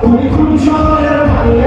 তুমি খুব সময়ের ভাঙলে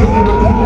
Obrigado.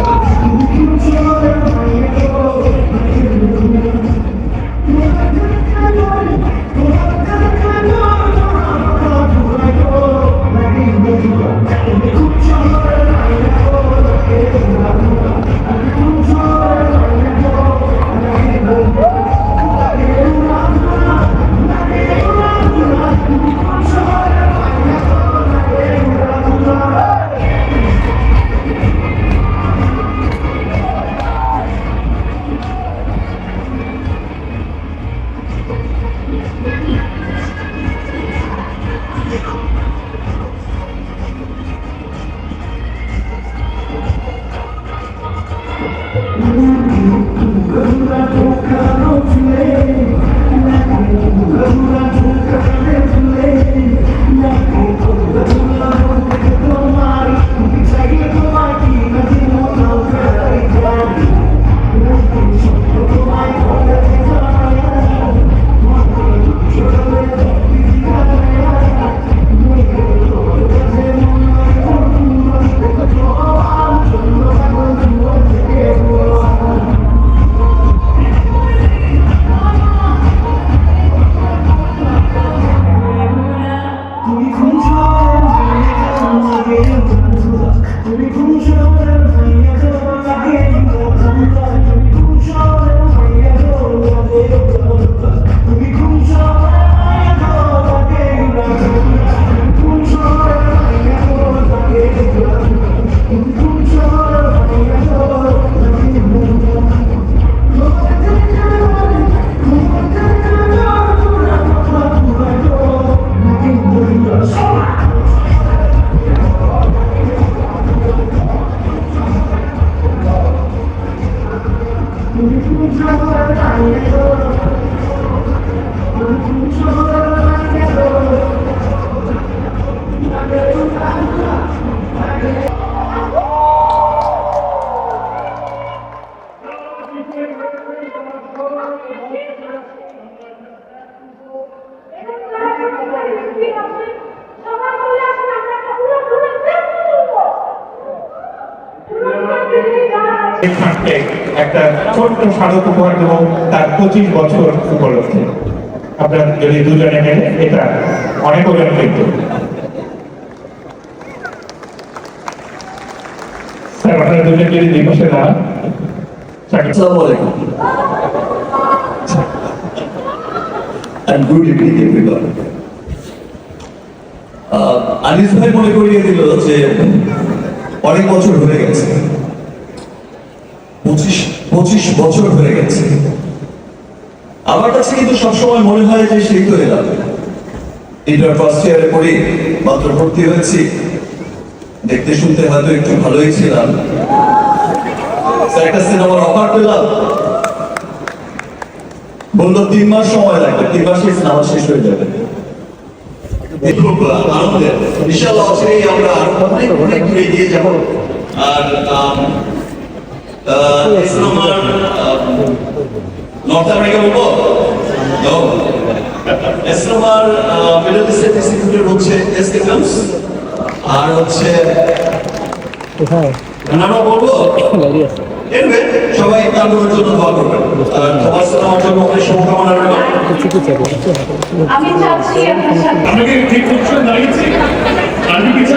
livro একটা ছোট্ট স্মারক উপহার দেবো, তার পঁচিশ বছর উপলক্ষে। আপনার যদি দুজনে মিলে এটা অনেক ওজন কিন্তু স্যার, আপনারা দুজন যদি দুই পাশে দাঁড়ান and good evening everyone. আহ, আনিস ভাই মনে করিয়ে দিল যে অনেক বছর হয়ে গেছে। পঁচিশ পঁচিশ বছর হয়ে গেছে। আমার কাছে কিন্তু সবসময় মনে হয় যে সেই তো এলাম। ইন্টার ফার্স্ট ইয়ারে পড়ি মাত্র ভর্তি হয়েছি। দেখতে শুনতে হয়তো একটু ভালোই ছিলাম। একটা সিনেমার অফার পেলাম। বলল তিন মাস সময় লাগবে তিন মাসে সিনেমা শেষ হয়ে যাবে। ইনশাআল্লাহ অচিরেই আমরা আরও অনেক অনেক যাব। নর্থ আমেরিকা বলব? মিডল হচ্ছে এসকে ফিল্মস আর হচ্ছে নানা বলব? Anyway, সবাই তার জন্য দোয়া করবেন। আর তোমার আমার জন্য অনেক শুভকামনা রইল। আমি চাচ্ছি আপনার সাথে আমি কি ঠিক পজিশন দাঁড়িয়েছি? আর কি কিছু